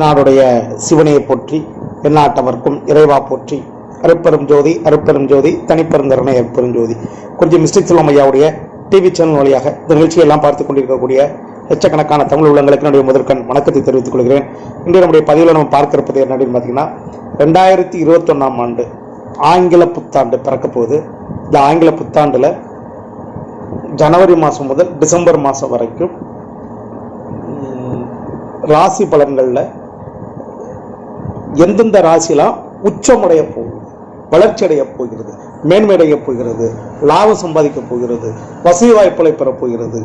நாடுடைய சிவனையை போற்றி எந்நாட்டவர்க்கும் இறைவா போற்றி அருப்பெரும் ஜோதி அருப்பெரும் ஜோதி தனிப்பெருந்தரணை அருப்பெரும் ஜோதி. கொஞ்சம் மிஸ்டேக் செல்வம் ஐயாவுடைய டிவி சேனல் வழியாக இந்த நிகழ்ச்சியெல்லாம் பார்த்துக் கொண்டிருக்கக்கூடிய லட்சக்கணக்கான தமிழ் உள்ளங்களுக்கு என்னுடைய முதற்கண் வணக்கத்தை தெரிவித்துக் கொள்கிறேன். இன்று நம்முடைய பதிவில் நம்ம பார்க்க இருப்பது என்ன அப்படின்னு பார்த்தீங்கன்னா ரெண்டாயிரத்தி இருபத்தொன்னாம் ஆண்டு ஆங்கில புத்தாண்டு பிறக்க போகுது. இந்த ஆங்கில புத்தாண்டில் ஜனவரி மாதம் முதல் டிசம்பர் மாதம் வரைக்கும் ராசி பலன்களில் எந்தெந்த ராசிலாம் உச்சமடைய போகுது வளர்ச்சி அடைய போகிறது மேன்மையடைய போகிறது லாபம் சம்பாதிக்க போகிறது வசதி வாய்ப்புகளை பெறப்போகிறது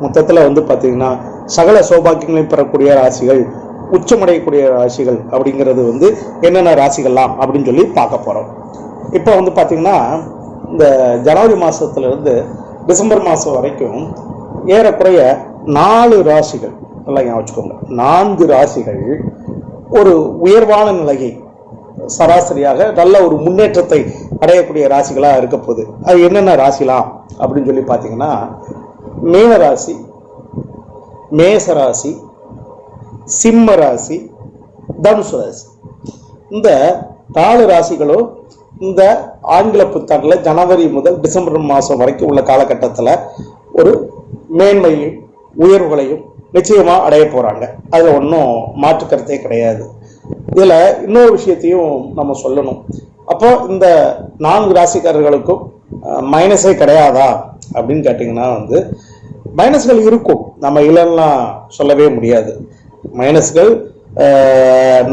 மொத்தத்தில் வந்து பார்த்தீங்கன்னா சகல சௌபாக்கியங்களையும் பெறக்கூடிய ராசிகள் உச்சமடையக்கூடிய ராசிகள் அப்படிங்கிறது வந்து என்னென்ன ராசிகள்லாம் அப்படின்னு சொல்லி பார்க்க போகிறோம் இப்போ வந்து பார்த்தீங்கன்னா இந்த ஜனவரி மாதத்துலேருந்து டிசம்பர் மாதம் வரைக்கும் ஏறக்குறைய நாலு ராசிகள் நல்லா ஞாபகம் வச்சுக்கோங்க. நான்கு ராசிகள் ஒரு உயர்வான நிலையை சராசரியாக நல்ல ஒரு முன்னேற்றத்தை அடையக்கூடிய ராசிகளாக இருக்க போகுது. அது என்னென்ன ராசிலாம் அப்படின்னு சொல்லி பார்த்தீங்கன்னா மீன ராசி மேச ராசி சிம்ம ராசி தனுசு ராசி. இந்த நாலு ராசிகளும் இந்த ஆங்கில புத்தாண்டில் ஜனவரி முதல் டிசம்பர் மாதம் வரைக்கும் உள்ள காலகட்டத்தில் ஒரு மேன்மையும் உயர்வுகளையும் நிச்சயமாக அடைய போகிறாங்க அதில் ஒன்றும் மாற்று கருத்தே கிடையாது. இதில் இன்னொரு விஷயத்தையும் நம்ம சொல்லணும். அப்போ இந்த நான்கு ராசிக்காரர்களுக்கும் மைனஸே கிடையாதா? அப்படின்னு கேட்டிங்கன்னா வந்து மைனஸ்கள் இருக்கும். நம்ம இல்லைன்னா சொல்லவே முடியாது. மைனஸ்கள்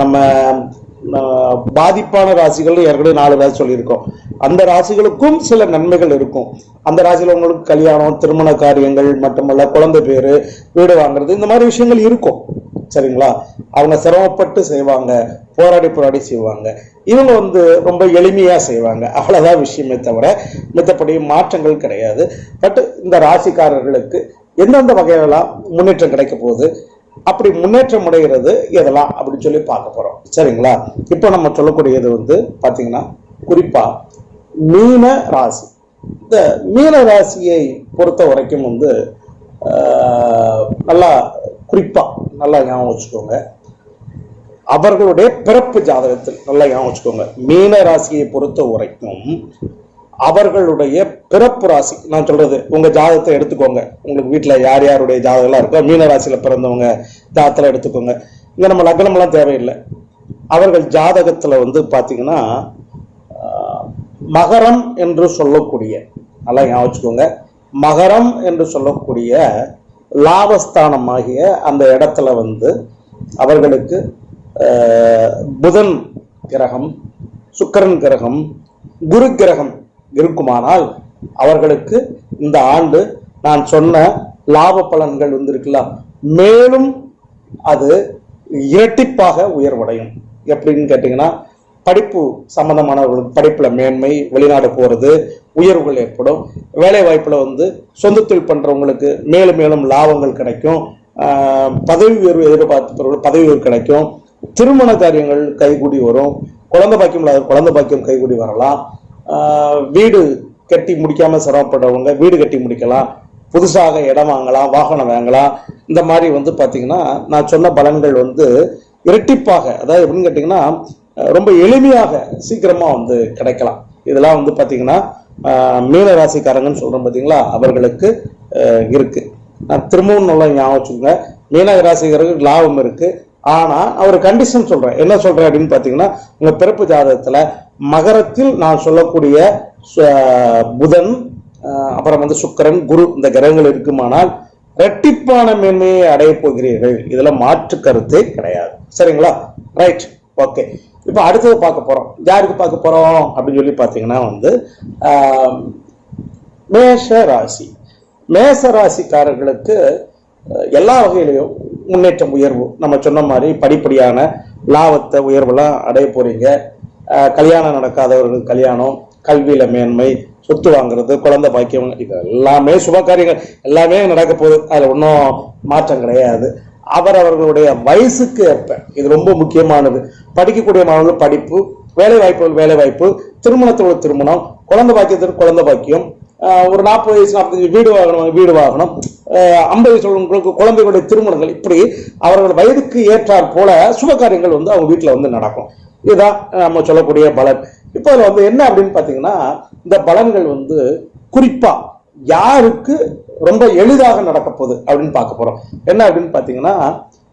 நம்ம பாதிப்பான ராசிகள் ஏற்கனவே நாலு ராசி சொல்லியிருக்கோம். அந்த ராசிகளுக்கும் சில நன்மைகள் இருக்கும். அந்த ராசியில் உங்களுக்கு கல்யாணம் திருமண காரியங்கள் மட்டுமல்ல குழந்தை பேரு வீடு வாங்குறது இந்த மாதிரி விஷயங்கள் இருக்கும். சரிங்களா? அவங்க சிரமப்பட்டு செய்வாங்க போராடி போராடி செய்வாங்க. இவங்க வந்து ரொம்ப எளிமையா செய்வாங்க. அவ்வளோதான் விஷயமே தவிர மித்தப்படி மாற்றங்கள் கிடையாது. பட் இந்த ராசிக்காரர்களுக்கு எந்தெந்த வகையெல்லாம் முன்னேற்றம் கிடைக்க போகுது? அப்படி முன்னேற்றம் அடைகிறது எதெல்லாம் அப்படின்னு சொல்லி பார்க்க போறோம். சரிங்களா? இப்போ நம்ம சொல்லக்கூடியது வந்து பார்த்தீங்கன்னா குறிப்பா மீன ராசி. இந்த மீன ராசியை பொறுத்த வரைக்கும் வந்து நல்லா குறிப்பா நல்லா ஞாபகம் வச்சுக்கோங்க. அவர்களுடைய பிறப்பு ஜாதகத்தில் நல்லா ஞாபகம் வச்சுக்கோங்க. மீன ராசியை பொறுத்த வரைக்கும் அவர்களுடைய பிறப்பு ராசி நான் சொல்றது உங்க ஜாதகத்தை எடுத்துக்கோங்க. உங்களுக்கு வீட்டுல யார் யாருடைய ஜாதகம்லாம் இருக்கோ மீன ராசியில பிறந்தவங்க ஜாதகத்துல எடுத்துக்கோங்க. இங்க நம்ம லக்னம்லாம் தேவையில்லை. அவர்கள் ஜாதகத்துல வந்து பாத்தீங்கன்னா மகரம் என்று சொல்லக்கூடிய நல்லா ஞாபகம் வச்சுக்கோங்க. மகரம் என்று சொல்லக்கூடிய லாபஸ்தானமாகிய அந்த இடத்துல வந்து அவர்களுக்கு புதன் கிரகம் சுக்கிரன் கிரகம் குரு கிரகம் இருக்குமானால் அவர்களுக்கு இந்த ஆண்டு நான் சொன்ன லாப பலன்கள் வந்திருக்குல்ல. மேலும் அது இரட்டிப்பாக உயர்வடையும். எப்படின்னு கேட்டிங்கன்னா படிப்பு சம்மந்தமானவர்களுக்கு படிப்பில் மேன்மை வெளிநாடு போகிறது உயர்வுகள் ஏற்படும். வேலை வாய்ப்பில் வந்து சொந்த தொழில் பண்ணுறவங்களுக்கு மேலும் மேலும் லாபங்கள் கிடைக்கும். பதவி உயர்வு எதிர்பார்த்தவர்கள் பதவி உயர்வு கிடைக்கும். திருமண காரியங்கள் கைகூடி வரும். குழந்தை பாக்கியம் இல்லாத குழந்தை பாக்கியம் கைகூடி வரலாம். வீடு கட்டி முடிக்காம சிரமப்படுறவங்க வீடு கட்டி முடிக்கலாம் புதுசாக இடம் வாங்கலாம் வாகனம் வாங்கலாம். இந்த மாதிரி வந்து பார்த்திங்கன்னா நான் சொன்ன பலன்கள் வந்து இரட்டிப்பாக அதாவது எப்படின்னு கேட்டிங்கன்னா ரொம்ப எளிமையாக சீக்கிரமாக வந்து கிடைக்கலாம். இதெல்லாம் வந்து பார்த்தீங்கன்னா ஆஹ் மீன ராசிக்காரங்கன்னு அவர்களுக்கு இருக்குது நான் திரும்பவும் நல்லா ஞாபகம் வச்சுக்கோங்க. மீன ராசிக்காரருக்கு லாபம் இருக்குது ஆனால் அவர் கண்டிஷன் சொல்கிறேன் என்ன சொல்கிறேன் அப்படின்னு பார்த்தீங்கன்னா உங்கள் பிறப்பு ஜாதகத்தில் மகரத்தில் நான் சொல்லக்கூடிய புதன் அப்புறம் வந்து சுக்கிரன் குரு இந்த கிரகங்கள் இருக்குமானால் ரெட்டிப்பான மேன்மையை அடைய போகிறீர்கள். இதில் மாற்று கருத்தே கிடையாது. சரிங்களா? ரைட் ஓகே இப்போ அடுத்தது பார்க்க போகிறோம் யாருக்கு பார்க்க போகிறோம் அப்படின்னு சொல்லி பார்த்தீங்கன்னா வந்து மேஷ ராசி. மேச ராசிக்காரர்களுக்கு எல்லா வகையிலையும் முன்னேற்றம் உயர்வு. நம்ம சொன்ன மாதிரி படிப்படியான லாபத்தை உயர்வெல்லாம் அடைய போறீங்க. கல்யாணம் நடக்காதவர்களுக்கு கல்யாணம் கல்வியில மேன்மை சொத்து வாங்குறது குழந்தை பாக்கியம் இது எல்லாமே சுப காரியங்கள். எல்லாமே நடக்க போகுது. அதுல ஒன்றும் மாற்றம் கிடையாது. அவர் அவர்களுடைய வயசுக்கு ஏற்ப இது ரொம்ப முக்கியமானது. படிக்கக்கூடிய மாணவர்கள் படிப்பு வேலை வாய்ப்புகள் வேலை வாய்ப்பு திருமணத்தோட திருமணம் குழந்தை பாக்கியத்திற்கு குழந்தை பாக்கியம் ஒரு நாற்பது வயசு நாற்பத்தஞ்சு வீடு வாங்கணும் வீடு வாங்கணும். ஐம்பது வயசு உள்ளவங்களுக்கு குழந்தைகளுடைய திருமணங்கள் இப்படி அவர்கள் வயதுக்கு ஏற்றாற் போல சுப காரியங்கள் வந்து அவங்க வீட்டில் வந்து நடக்கும். இதுதான் நம்ம சொல்லக்கூடிய பலன். இப்போ அதில் வந்து என்ன அப்படின்னு பார்த்தீங்கன்னா இந்த பலன்கள் வந்து குறிப்பாக யாருக்கு ரொம்ப எளிதாக நடக்க போகுது அப்படின்னு பார்க்க போகிறோம் என்ன அப்படின்னு பார்த்தீங்கன்னா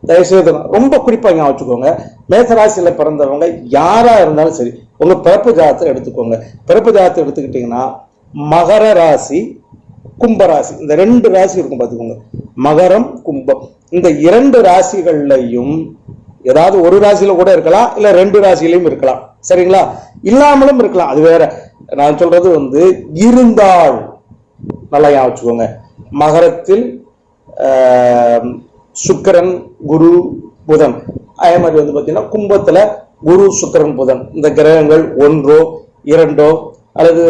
தயவுசெய்து ரொம்ப குறிப்பாக ஞாபகம் வச்சுக்கோங்க. மேசராசியில் பிறந்தவங்க யாராக இருந்தாலும் சரி உங்கள் பிறப்பு ஜாதத்தை எடுத்துக்கோங்க. பிறப்பு ஜாதத்தை எடுத்துக்கிட்டிங்கன்னா மகர ராசி கும்பராசி இந்த ரெண்டு ராசி இருக்கும் பார்த்துக்கோங்க. மகரம் கும்பம். இந்த இரண்டு ராசிகள்லையும் ஏதாவது ஒரு ராசியில கூட இருக்கலாம் இல்ல ரெண்டு ராசியிலையும் இருக்கலாம். சரிங்களா? இல்லாமலும் இருக்கலாம். அது வேற. நான் சொல்றது வந்து இருந்தால் நல்லா ஞாபகம் வச்சுக்கோங்க. மகரத்தில் சுக்கரன் சுக்கிரன் குரு புதன். அதே மாதிரி வந்து பார்த்தீங்கன்னா கும்பத்துல குரு சுக்கிரன் புதன். இந்த கிரகங்கள் ஒன்றோ இரண்டோ அல்லது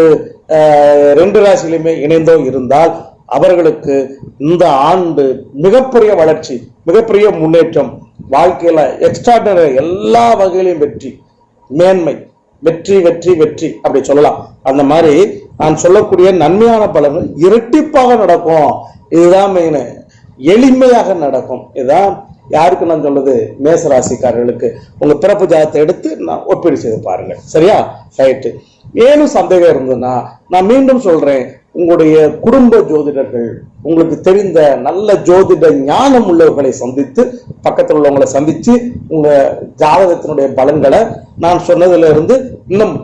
ரெண்டு ராசியிலுமே இணைந்தோ இருந்தால் அவர்களுக்கு இந்த ஆண்டு மிகப்பெரிய வளர்ச்சி மிகப்பெரிய முன்னேற்றம் வாழ்க்கையில எக்ஸ்ட்ராடனரி எல்லா வகையிலையும் வெற்றி மேன்மை வெற்றி வெற்றி வெற்றி அப்படி சொல்லலாம். அந்த மாதிரி நான் சொல்லக்கூடிய நன்மையான பலன்கள் இரட்டிப்பாக நடக்கும். இதுதான் மெயின் எளிமையாக நடக்கும். இதுதான் யாருக்கு நான் சொல்றது? மேச ராசிக்காரர்களுக்கு உங்க பிறப்பு ஜாதத்தை எடுத்து நான் ஒப்பீடு செய்து பாருங்க சரியா? ரைட்டு ஏனும் சந்தேகம் இருந்ததுன்னா நான் மீண்டும் சொல்றேன். உங்களுடைய குடும்ப ஜோதிடர்கள் உங்களுக்கு தெரிந்த நல்ல ஜோதிட ஞானம் உள்ளவர்களை சந்தித்து பக்கத்தில் உள்ளவங்களை சந்தித்து உங்க ஜாதகத்தினுடைய பலன்களை நான் சொன்னதுல இருந்து இன்னும்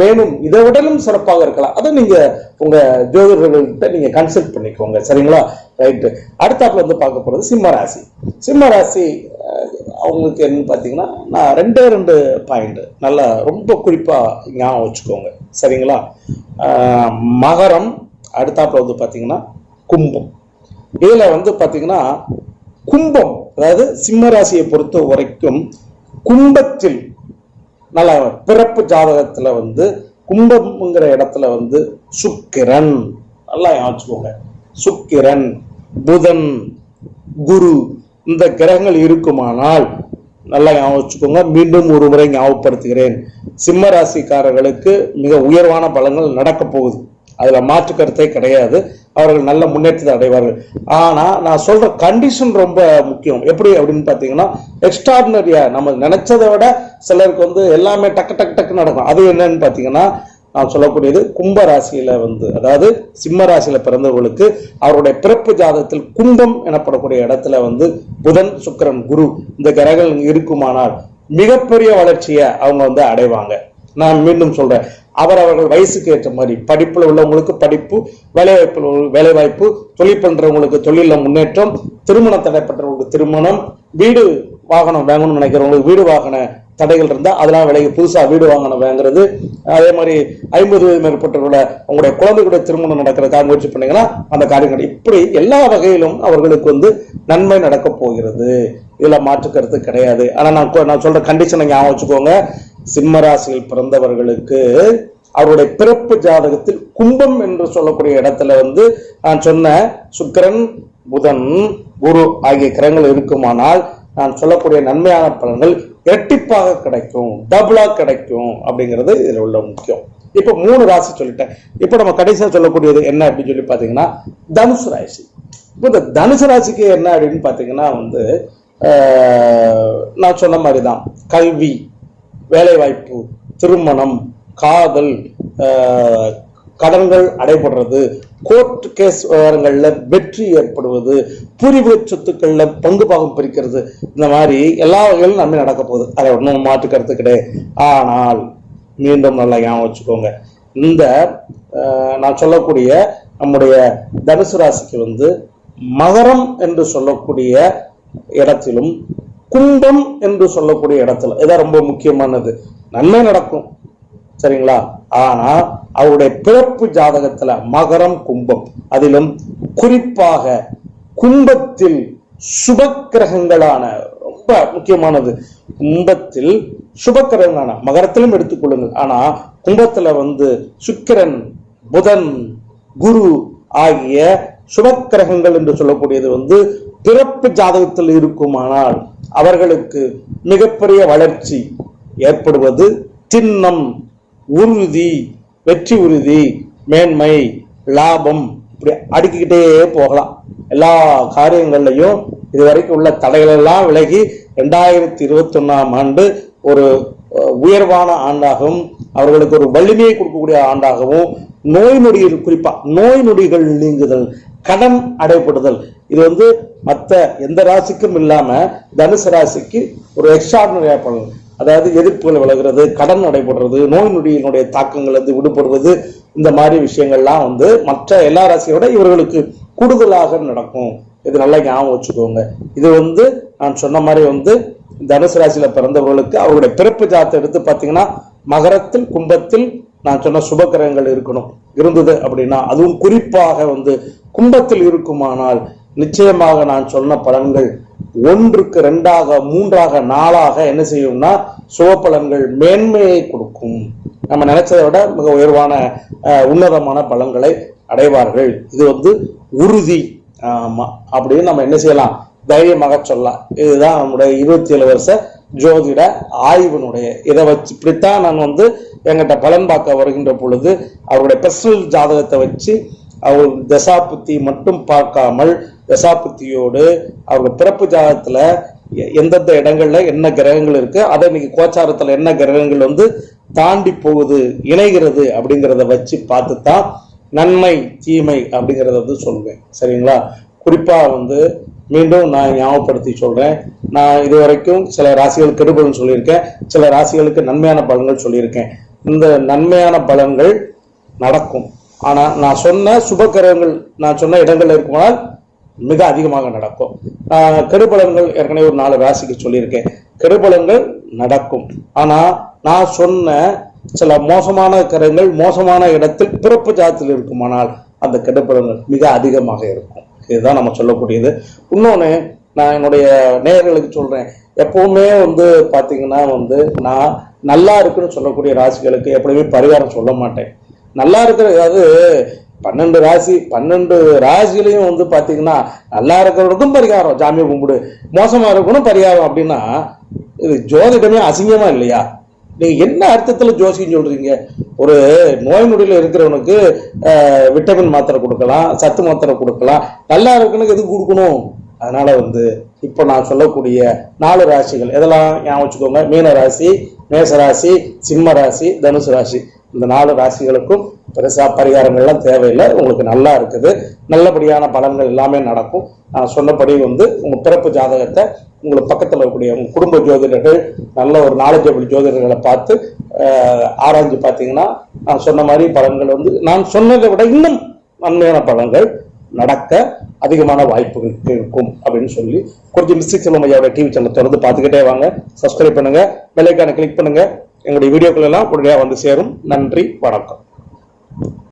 மேலும் இதை விடலும் சிறப்பாக இருக்கலாம். அதை நீங்க உங்க ஜோதிடர்கள்கிட்ட நீங்க கன்சல்ட் பண்ணிக்கோங்க. சரிங்களா? ரைட்டு அடுத்தாப்புல வந்து பார்க்க போகிறது சிம்ம ராசி. சிம்ம ராசி அவங்களுக்கு என்னன்னு பார்த்தீங்கன்னா நான் ரெண்டே ரெண்டு பாயிண்ட் நல்லா ரொம்ப குறிப்பாக ஞாபகம் வச்சுக்கோங்க. சரிங்களா? மகரம் அடுத்தாப்புல வந்து பார்த்தீங்கன்னா கும்பம். இதில் வந்து பார்த்தீங்கன்னா கும்பம் அதாவது சிம்ம ராசியை பொறுத்த வரைக்கும் கும்பத்தில் நல்ல பிறப்பு ஜாதகத்தில் வந்து கும்பம்ங்கிற இடத்துல வந்து சுக்கிரன். நல்லா யோசிச்சுக்கோங்க வச்சுக்கோங்க. சுக்கிரன். புதன் குரு இந்த கிரகங்கள் இருக்குமானால் நல்லா ஞாபகம் வச்சுக்கோங்க. மீண்டும் ஒரு முறை ஞாபகப்படுத்துகிறேன். சிம்ம ராசிக்காரர்களுக்கு மிக உயர்வான பலங்கள் நடக்க போகுது. அதில் மாற்று கருத்தே கிடையாது. அவர்கள் நல்ல முன்னேற்றத்தை அடைவார்கள். ஆனால் நான் சொல்கிற கண்டிஷன் ரொம்ப முக்கியம். எப்படி அப்படின்னு பார்த்தீங்கன்னா எக்ஸ்ட்ராடினரியாக நம்ம நினச்சதை விட சிலருக்கு வந்து எல்லாமே டக்கு டக்கு டக்கு நடக்கும். அது என்னன்னு பார்த்தீங்கன்னா நான் சொல்லக்கூடியது கும்ப ராசியில வந்து அதாவது சிம்ம ராசியில பிறந்தவர்களுக்கு அவருடைய பிறப்பு ஜாதகத்தில் கும்பம் எனப்படக்கூடிய இடத்துல வந்து புதன் சுக்கிரன் குரு இந்த கிரகங்கள் இருக்குமானால் மிகப்பெரிய வளர்ச்சியை அவங்க வந்து அடைவாங்க. நான் மீண்டும் சொல்றேன் அவர் அவர்கள் வயசுக்கு ஏற்ற மாதிரி படிப்பில் உள்ளவங்களுக்கு படிப்பு வேலைவாய்ப்பில் வேலைவாய்ப்பு தொழில் பண்றவங்களுக்கு தொழிலில் முன்னேற்றம் திருமணம் தடைப்பட்டவங்களுக்கு திருமணம் வீடு வாகனம் வாங்கணும்னு நினைக்கிறவங்களுக்கு வீடு வாகன தடைகள் இருந்தால் அதெல்லாம் விலகி புதுசாக வீடு வாங்கணும் அதே மாதிரி ஐம்பது வயது மேற்பட்டவர்களோட உங்களுடைய குழந்தைகளுடைய திருமணம் நடக்கிறதுக்காக முயற்சி பண்ணீங்கன்னா அந்த காரியங்கள் இப்படி எல்லா வகையிலும் அவர்களுக்கு வந்து நன்மை நடக்கப் போகிறது. இதில் மாற்று கருத்து கிடையாது. ஆனால் நான் நான் சொல்கிற கண்டிஷனை ஞாபகம் வச்சுக்கோங்க. சிம்மராசியில் பிறந்தவர்களுக்கு அவருடைய பிறப்பு ஜாதகத்தில் கும்பம் என்று சொல்லக்கூடிய இடத்துல வந்து நான் சொன்ன சுக்கிரன் புதன் குரு ஆகிய கிரகங்கள் இருக்குமானால் நான் சொல்லக்கூடிய நன்மையான பலன்கள் இரட்டிப்பாக கிடைக்கும் டபுளாக கிடைக்கும் அப்படிங்கிறது இதில் உள்ள முக்கியம். இப்போ மூணு ராசி சொல்லிட்டேன். இப்போ நம்ம கடைசியாக சொல்லக்கூடியது என்ன அப்படின்னு சொல்லி பார்த்தீங்கன்னா தனுசு ராசி. இப்போ இந்த தனுசு ராசிக்கு என்ன அப்படின்னு பார்த்தீங்கன்னா வந்து நான் சொன்ன மாதிரி தான் கல்வி வேலைவாய்ப்பு திருமணம் காதல் கடன்கள் அடைபடுறது கோர்ட் கேஸ் விவகாரங்களில் வெற்றி ஏற்படுவது புரிவு சொத்துக்களில் பங்கு பாகம் பிரிக்கிறது இந்த மாதிரி எல்லா வகையிலும் நன்மை நடக்க போகுது. அதை ஒன்றும் மாற்று கருத்து கிடையாது ஆனால் மீண்டும் நல்லா ஞாபகம் வச்சுக்கோங்க. இந்த நான் சொல்லக்கூடிய நம்முடைய தனுசு ராசிக்கு வந்து மகரம் என்று சொல்லக்கூடிய இடத்திலும் கும்பம் என்று சொல்லக்கூடிய இடத்துல இதான் ரொம்ப முக்கியமானது. நன்மை நடக்கும். சரிங்களா? ஆனால் அவருடைய பிறப்பு ஜாதகத்துல மகரம் கும்பம். அதிலும் குறிப்பாக கும்பத்தில் சுபக்கிரகங்களான ரொம்ப முக்கியமானது கும்பத்தில் சுபக்கிரகங்களான மகரத்திலும் எடுத்துக்கொள்ளுங்கள் ஆனா கும்பத்துல வந்து சுக்கிரன் புதன் குரு ஆகிய சுபக்கிரகங்கள் என்று சொல்லக்கூடியது வந்து பிறப்பு ஜாதகத்தில் இருக்குமானால் அவர்களுக்கு மிகப்பெரிய வளர்ச்சி ஏற்படுவது திண்ணம் உறுதி வெற்றி உறுதி மேன்மை லாபம் இப்படி அடுக்கிக்கிட்டே போகலாம். எல்லா காரியங்கள்லையும் இதுவரைக்கும் உள்ள தடைகளெல்லாம் விலகி ரெண்டாயிரத்தி இருபத்தொன்னாம் ஆண்டு ஒரு உயர்வான ஆண்டாகவும் அவர்களுக்கு ஒரு வலிமையை கொடுக்கக்கூடிய ஆண்டாகவும் நோய் நொடிகள் குறிப்பாக நோய் நொடிகள் நீங்குதல் கடன் அடைபடுதல் இது வந்து மற்ற எந்த ராசிக்கும் இல்லாமல் தனுசு ராசிக்கு ஒரு எக்ஸ்ட்ராடனரியாக பலன் அதாவது எதிர்ப்புகள் விலகிறது கடன் நடைபெறுறது நோய் நொடியினுடைய தாக்கங்கள் வந்து விடுபடுவது இந்த மாதிரி விஷயங்கள்லாம் வந்து மற்ற எல்லா ராசியோட இவர்களுக்கு கூடுதலாக நடக்கும். இது நல்லா ஞாபகம் வச்சுக்கோங்க. இது வந்து நான் சொன்ன மாதிரி வந்து தனுசு ராசியில பிறந்தவர்களுக்கு அவருடைய பிறப்பு ஜாத்தை எடுத்து பார்த்தீங்கன்னா மகரத்தில் கும்பத்தில் நான் சொன்ன சுபகிரகங்கள் இருக்கணும். இருந்தது அப்படின்னா அதுவும் குறிப்பாக வந்து கும்பத்தில் இருக்குமானால் நிச்சயமாக நான் சொன்ன பலன்கள் ஒன்றுக்கு ரெண்டாக மூன்றாக நாளாக என்ன செய்யும்னா சுபபலன்கள் மேன்மையை கொடுக்கும். நம்ம நினைச்சதை விட மிக உயர்வான உன்னதமான பலன்களை அடைவார்கள். இது வந்து உறுதி. ஆமா. அப்படின்னு நம்ம என்ன செய்யலாம்? தைரியமாக சொல்லலாம். இதுதான் நம்முடைய இருபத்தி ஏழு வருஷ ஜோதிட ஆய்வினுடைய இதை வச்சு இப்படித்தான் நான் வந்து எங்கிட்ட பலன் பார்க்க வருகின்ற பொழுது அவருடைய பர்சனல் ஜாதகத்தை வச்சு அவர் தசாபுத்தி மட்டும் பார்க்காமல் தசாபுத்தியோடு அவங்க பிறப்பு ஜாதகத்துல எ- எந்தெந்த இடங்கள்ல என்ன கிரகங்கள் இருக்கு அதை இன்னைக்கு கோச்சாரத்துல என்ன கிரகங்கள் வந்து தாண்டி போகுது இணைகிறது அப்படிங்கிறத வச்சு பார்த்து தான் நன்மை தீமை அப்படிங்கிறத வந்து சொல்வேன். சரிங்களா? குறிப்பா வந்து மீண்டும் நான் ஞாபகப்படுத்தி சொல்றேன். நான் இது வரைக்கும் சில ராசிகள் கெடுபலன் சொல்லியிருக்கேன். சில ராசிகளுக்கு நன்மையான பலன்கள் சொல்லியிருக்கேன். இந்த நன்மையான பலன்கள் நடக்கும். ஆனா நான் சொன்ன சுபக்கிரகங்கள் நான் சொன்ன இடங்கள்ல இருக்குமானால் மிக அதிகமாக நடக்கும். கெடுபலன்கள் ஏற்கனவே ஒரு நாலு ராசிக்கு சொல்லியிருக்கேன். கெடுபலன்கள் நடக்கும். ஆனால் நான் சொன்ன சில மோசமான கரங்கள் மோசமான இடத்தில் பிறப்பு ஜாதத்தில் இருக்குமானால் அந்த கெடுபலன்கள் மிக அதிகமாக இருக்கும். இதுதான் நம்ம சொல்லக்கூடியது. இன்னொன்று நான் என்னுடைய நேயர்களுக்கு சொல்கிறேன் எப்பவுமே வந்து பார்த்தீங்கன்னா வந்து நான் நல்லா இருக்குன்னு சொல்லக்கூடிய ராசிகளுக்கு எப்பவுமே பரிகாரம் சொல்ல மாட்டேன். நல்லா இருக்கிற அதாவது பன்னெண்டு ராசி பன்னெண்டு ராசிலையும் வந்து பார்த்தீங்கன்னா நல்லா இருக்கிறவனுக்கும் பரிகாரம். ஜாமியை கும்பிடு. மோசமாக இருக்கணும் பரிகாரம் அப்படின்னா இது ஜோதிடமே அசிங்கமாக இல்லையா? நீங்கள் என்ன அர்த்தத்தில் ஜோசியம் சொல்கிறீங்க ஒரு நோய் நொடியில் இருக்கிறவனுக்கு விட்டமின் மாத்திரை கொடுக்கலாம் சத்து மாத்திரை கொடுக்கலாம். நல்லா இருக்கணுக்கு எதுக்கு கொடுக்கணும்? அதனால் வந்து இப்போ நான் சொல்லக்கூடிய நாலு ராசிகள். எதெல்லாம் ஞாபகம் வச்சுக்கோங்க? மீன ராசி மேச ராசி சிம்ம ராசி தனுசு ராசி. இந்த நாலு ராசிகளுக்கும் பெருசாக பரிகாரங்கள்லாம் தேவையில்லை. உங்களுக்கு நல்லா இருக்குது. நல்லபடியான பலன்கள் எல்லாமே நடக்கும். நான் சொன்னபடி வந்து உங்கள் பிறப்பு ஜாதகத்தை உங்களுக்கு பக்கத்தில் இருக்கக்கூடிய உங்கள் குடும்ப ஜோதிடர்கள் நல்ல ஒரு நாலேஜபிள் ஜோதிடர்களை பார்த்து ஆராய்ஞ்சு பார்த்தீங்கன்னா நான் சொன்ன மாதிரி பலன்கள் வந்து நான் சொன்னதை விட இன்னும் நன்மையான பலன்கள் நடக்க அதிகமான வாய்ப்புகள் இருக்கும் அப்படின்னு சொல்லி கொஞ்சம் மிஸ்டிக் செல்வம் ஐயாவோட டிவி சேனல் தொடர்ந்து பார்த்துக்கிட்டே வாங்க. சப்ஸ்கிரைப் பண்ணுங்க. பெல்லைக்கான கிளிக் பண்ணுங்க. எங்களுடைய வீடியோக்கள் எல்லாம் உடனடியாக வந்து சேரும். நன்றி வணக்கம்.